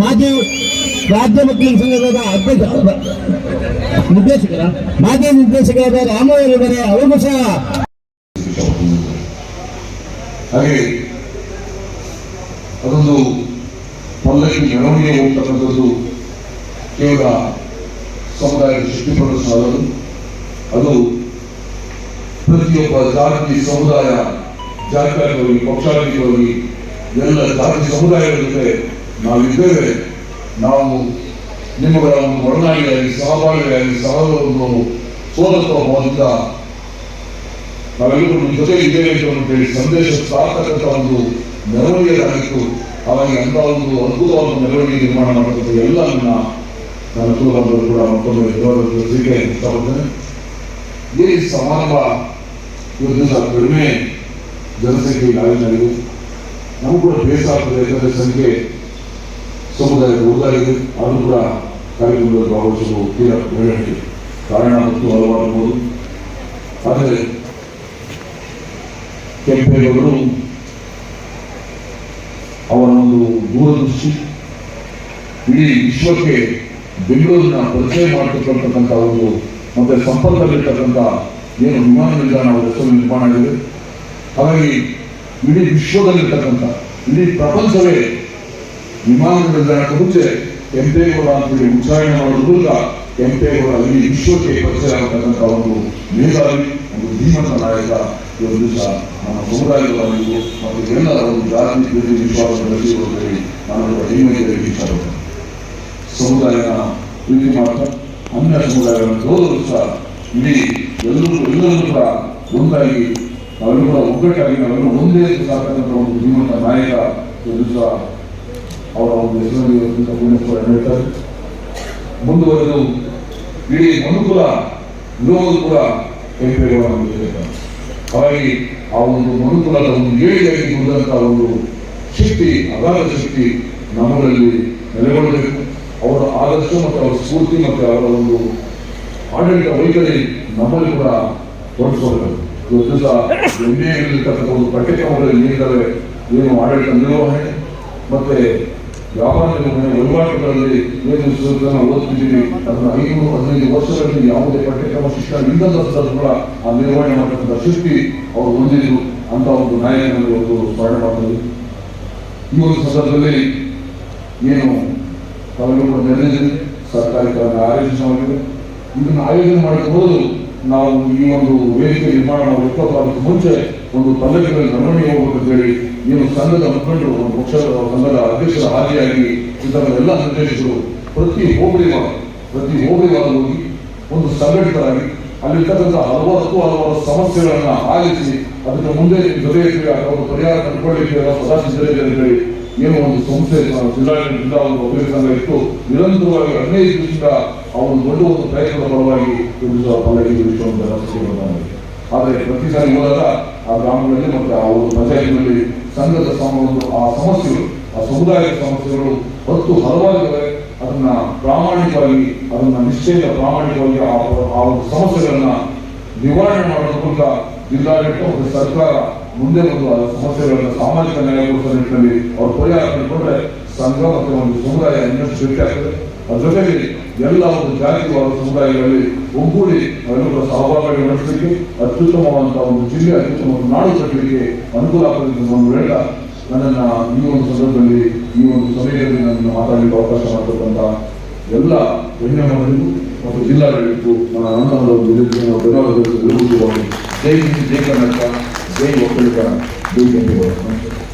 ಮಾಜಿ ರಾಜ್ಯ ವಕೀಲ ಸಂಘದ ಅಧ್ಯಕ್ಷ, ನಿರ್ದೇಶಕರ, ಮಾಜಿ ನಿರ್ದೇಶಕರಾದ ರಾಮಯ್ಯರಿದ್ದಾರೆ ಅವರಿಗೂ ಸಹ. ಹಾಗೆ ಅದೊಂದು ಪಲ್ಲಕ್ಕಿ ಮೆರವಣಿಗೆ ಹೋಗ್ತಕ್ಕಂಥದ್ದು ಕೇವಲ ಸಮುದಾಯದ ಶಕ್ತಿ ಪ್ರದರ್ಶನ ಅದು ಪ್ರತಿಯೊಬ್ಬ ಜಾತಿ, ಸಮುದಾಯ ಜಾತ್ಯಾತೀತವಾಗಿ ಪಕ್ಷಾತೀತವಾಗಿ ಎಲ್ಲ ಜಾತಿ ಸಮುದಾಯಗಳ ಜೊತೆ ನಾವಿದ್ದೇವೆ ನಾವು ನಿಮ್ಮಗಳ ಒಂದು ಒಡನಾಡಿಯಾಗಿ ಸಹಭಾಗಿಯಾಗಿ ಸಹ ಒಂದು ಸೋದತ್ವ ಭಾವದಿಂದ ನಾವೆಲ್ಲರೂ ನಿಮ್ಮ ಜೊತೆ ಇದ್ದೇವೆ ಅಂತ ಹೇಳಿ ಸಂದೇಶ ಸಾರ್ಥಕ ಒಂದು ಮೆರವಣಿಗೆಯಾಗಿತ್ತು. ಹಾಗಾಗಿ ಅಂತ ಒಂದು ಅದ್ಭುತವಾದ ಮೆರವಣಿಗೆ ನಿರ್ಮಾಣ ಮಾಡತಕ್ಕಂಥ ಎಲ್ಲ ನನ್ನ ನನ್ನ ಕುಲಬಂಧರು ಕೂಡ ಮತ್ತೊಮ್ಮೆ ಜೊತೆಗೆ ಇಷ್ಟಪಡ್ತೇನೆ. ಈ ಸಮಾರಂಭ ಇವತ್ತು ದಿವಸ ಕಡಿಮೆ ಜನಸಂಖ್ಯೆ ಗಾಳಿನಾಗಿದೆ ನಮಗೂ ಕೂಡ ಬೇಸಾಗ್ತದೆ ಯಾಕಂದ್ರೆ ಸಂಖ್ಯೆ ಸಮುದಾಯ ಉಳಿದಾಗಿದೆ ಅದು ಕೂಡ ಕಾರ್ಯಕ್ರಮದಲ್ಲಿ ಭಾಗವಹಿಸಲು ತೀರ ಬೆಳವಣಿಗೆ ಕಾರಣ ಮತ್ತು ಹಲವಾರು ಆದರೆ ಕೆಂಪೇಗೌಡರು ಅವರ ಒಂದು ದೂರದೃಷ್ಟಿ ಇಡೀ ವಿಶ್ವಕ್ಕೆ ಬೆಂಗಳೂರಿನ ಪರಿಚಯ ಮಾಡತಕ್ಕಂಥ ಒಂದು ಮತ್ತೆ ಸಂಪರ್ಕದಲ್ಲಿರ್ತಕ್ಕಂಥ ಏನು ವಿಮಾನ ನಿಲ್ದಾಣ ವಸ್ತು ನಿರ್ಮಾಣ ಆಗಿದೆ. ಹಾಗಾಗಿ ಇಡೀ ವಿಶ್ವದಲ್ಲಿರ್ತಕ್ಕಂಥ, ಇಡೀ ಪ್ರಪಂಚವೇ ವಿಮಾನ ನಿಲ್ದಾಣಕ್ಕೆ ಮುಂಚೆ ಕೆಂಪೇಗೌಡ ಅಂತೇಳಿ ಉಚ್ಚಾರಣೆ ಮಾಡುವ ಮೂಲಕ ಇಡೀ ವಿಶ್ವಕ್ಕೆ ಪರಿಚಯ ಆಗತಕ್ಕಂಥ ಒಂದು ಮೇಧಾವಿ, ಒಂದು ಧೀಮಂತ ನಾಯಕ ಒಂದು ದಿವಸ ನಮ್ಮ ಸಮುದಾಯದವರಿಗೂ ಮತ್ತು ಎಲ್ಲರ ಒಂದು ಜಾತಿ ಪ್ರೀತಿ ವಿಶ್ವಾಸ ನಾನು ಕೂಡ ವಿಚಾರ ಸಮುದಾಯನ ಪ್ರೀತಿ ಮಾಡ್ತಾ ಅನ್ಯ ಸಮುದಾಯಗಳನ್ನು ಗೌರವಿಸ ಇಡೀ ಎಲ್ಲರೂ ಎಲ್ಲರೂ ಕೂಡ ಒಂದಾಗಿ, ನಾವೆಲ್ಲರೂ ಕೂಡ ಒಗ್ಗಟ್ಟಾಗಿ, ನಾವೆಲ್ಲರೂ ಒಂದೇ ಸಾಕಂತ ಒಂದು ಧೀಮಂತ ನಾಯಕ ಒಂದು ದಿವಸ ಅವರ ಒಂದು ಹೇಳ್ತಾರೆ. ಮುಂದುವರೆದು ಇಡೀ ಮನುಕುಲ, ವಿರೋಧ ಕೂಡ ಹೇಳ್ತಾರೆ ಹಾಗಾಗಿ ಆ ಒಂದು ಮನುಕುಲದ ಒಂದು ಏಳಿಗೆಯಾಗಿ ಬಂದಂತಹ ಒಂದು ಶಕ್ತಿ, ಅಗಾಧ ಶಕ್ತಿ ನಮ್ಮಲ್ಲಿ ನೆಲೆಗೊಳ್ಳಬೇಕು. ಅವರ ಆದರ್ಶ ಮತ್ತು ಅವರ ಸ್ಫೂರ್ತಿ ಮತ್ತು ಅವರ ಒಂದು ಆಡಳಿತ ವೈಖರಿ ನಮ್ಮಲ್ಲಿ ಕೂಡ ತೋರಿಸ್ಕೊಳ್ಬೇಕು. ಇವತ್ತು ಒಂದು ಪಠ್ಯಕ್ರಮಗಳಲ್ಲಿ ಏನಿದ್ದಾವೆ ಏನು ಆಡಳಿತ ನಿರ್ವಹಣೆ, ಮತ್ತೆ ವ್ಯಾಪಾರ ನಿರ್ವಹಣೆ ವಹಿವಾಟುಗಳಲ್ಲಿ ಏನು ಸುಧಾರಣೆ ಓದ್ತಿದ್ದೀವಿ ಅದನ್ನ ಐನೂರು ಹದಿನೈದು ವರ್ಷಗಳಲ್ಲಿ ಯಾವುದೇ ಪಠ್ಯಕ್ರಮ ಶಿಕ್ಷಣ ಇಲ್ಲದ ಕೂಡ ಆ ನಿರ್ವಹಣೆ ಮಾಡತಕ್ಕಂಥ ಶಕ್ತಿ ಅವರು ಹೊಂದಿದ್ರು ಅಂತ ಒಂದು ನಾಯಕನಲ್ಲಿ ಒಂದು ಸ್ಮರಣೆ ಮಾಡ್ತಾರೆ ಈ ಒಂದು ಸಂದರ್ಭದಲ್ಲಿ ಏನು ತಾವೆಲ್ಲರೂ ಕೂಡ ನೆರವೇರಿದೆ ಸರ್ಕಾರಿ ಆಯೋಜಿಸಲಾಗಿದೆ ಇದನ್ನು ಆಯೋಜನೆ ಮಾಡಿದ ಮೊದಲು ನಾವು ಈ ಒಂದು ವೇದಿಕೆ ನಿರ್ಮಾಣ ಇಪ್ಪತ್ತಾರಕ್ಕೆ ಮುಂಚೆ ಒಂದು ಪಲ್ಲಕ್ಕಿಗಳಲ್ಲಿ ನಮ್ಮನ್ನು ಹೋಗ್ಬೇಕು ಹೇಳಿ ನೀವು ಸಂಘದ ಮುಖಂಡರು ಪಕ್ಷದ ಸಂಘದ ಅಧ್ಯಕ್ಷರ ಹಾದಿಯಾಗಿ ಎಲ್ಲ ನಿರ್ದೇಶಕರು ಪ್ರತಿ ಹೋಬಳಿವಾರ ಪ್ರತಿ ಹೋಬಳಿವಾರ ಹೋಗಿ ಒಂದು ಸಂಘಟಿತರಾಗಿ ಅಲ್ಲಿರ್ತಕ್ಕಂಥ ಹಲವಾರು ಹಲವಾರು ಸಮಸ್ಯೆಗಳನ್ನ ಆಲಿಸಿ ಅದಕ್ಕೆ ಮುಂದೆ ಜೊತೆ ಪರಿಹಾರ ಕಂಡುಕೊಳ್ಳಿಕ್ಕೆ ಸದಾ ಸಿದ್ಧರಿದೆ ಅಂತ ಹೇಳಿ ಏನು ಒಂದು ಸಂಸ್ಥೆ ಜಿಲ್ಲಾಡಳಿತದಿಂದ ಜಿಲ್ಲಾಡಳಿತ ಜಿಲ್ಲಾ ಒಂದು ಅಭಿವೃದ್ಧಿ ಸಂಘ ಇತ್ತು. ನಿರಂತರವಾಗಿ ಹದಿನೈದು ದಿವಸದಿಂದ ಒಂದು ದೊಡ್ಡ ಒಂದು ಪ್ರಯತ್ನದ ಫಲವಾಗಿ ಒಂದು ಆದರೆ ಪ್ರತಿ ಸಾರಿ ಹೋದಾಗ ಆ ಗ್ರಾಮಗಳಲ್ಲಿ ಮತ್ತು ಆ ಒಂದು ಪಂಚಾಯತ್ನಲ್ಲಿ ಸಂಘದ ಒಂದು ಆ ಸಮಸ್ಯೆಗಳು, ಆ ಸಮುದಾಯದ ಸಮಸ್ಯೆಗಳು ಹತ್ತು ಹಲವಾಗಿದ್ದಾವೆ ಅದನ್ನ ಪ್ರಾಮಾಣಿಕವಾಗಿ ಅದನ್ನ ನಿಶ್ಚಯ ಪ್ರಾಮಾಣಿಕವಾಗಿ ಆ ಒಂದು ಸಮಸ್ಯೆಗಳನ್ನ ನಿವಾರಣೆ ಮೂಲಕ ಜಿಲ್ಲಾಡಳಿತ ಮತ್ತು ಸರ್ಕಾರ ಮುಂದೆ ಬಂದು ಸಮಸ್ಯೆಗಳನ್ನು ಸಾಮಾಜಿಕ ನ್ಯಾಯ ಕೊಡಿಸುವ ನಿಟ್ಟಿನಲ್ಲಿ ಅವರು ಪರಿಹಾರ ಕಂಡುಕೊಂಡ್ರೆ ಸಂಘ ಮತ್ತು ಒಂದು ಸಮುದಾಯ ಇನ್ನಷ್ಟು ಶಕ್ತಿ ಆಗ್ತದೆ. ಅದ್ರ ಜೊತೆಗೆ ಎಲ್ಲ ಒಂದು ಜಾತಿವಾದ ಸಮುದಾಯಗಳಲ್ಲಿ ಒಗ್ಗೂಡಿ ನಾವೆಲ್ಲರೂ ಸಹಭಾಗಿ ನಡೆಸಲಿಕ್ಕೆ ಅತ್ಯುತ್ತಮವಾದಂತಹ ಒಂದು ಜಿಲ್ಲೆ ಅತ್ಯುತ್ತಮ ನಾಡು ಕಟ್ಟಲಿಕ್ಕೆ ಅನುಕೂಲ ಆಗ್ತದೆ ಒಂದು ಹೇಳ್ತಾ ನನ್ನನ್ನ ಈ ಒಂದು ಸಂದರ್ಭದಲ್ಲಿ ಈ ಒಂದು ಸಮಯದಲ್ಲಿ ನನ್ನ ಮಾತಾಡಲಿಕ್ಕೆ ಅವಕಾಶ ಮಾಡತಕ್ಕಂತ ಎಲ್ಲ ಹೆಣ್ಣೆ ಮಕ್ಕಳಿಗೂ ಮತ್ತು ಜಿಲ್ಲಾಡಳಿತಕ್ಕೂ ನನ್ನ ಅನ್ನ ಒಂದು ಧನ್ಯವಾದಗಳು. ಜೈ ಹಿಂದ್, ಜೈ ಕರ್ನಾಟಕ. ಜೈ ಒಕ್ಕಲಿಗ ಜೈ ಕೆಂಪೇಗೌಡ ನಮಸ್ಕಾರ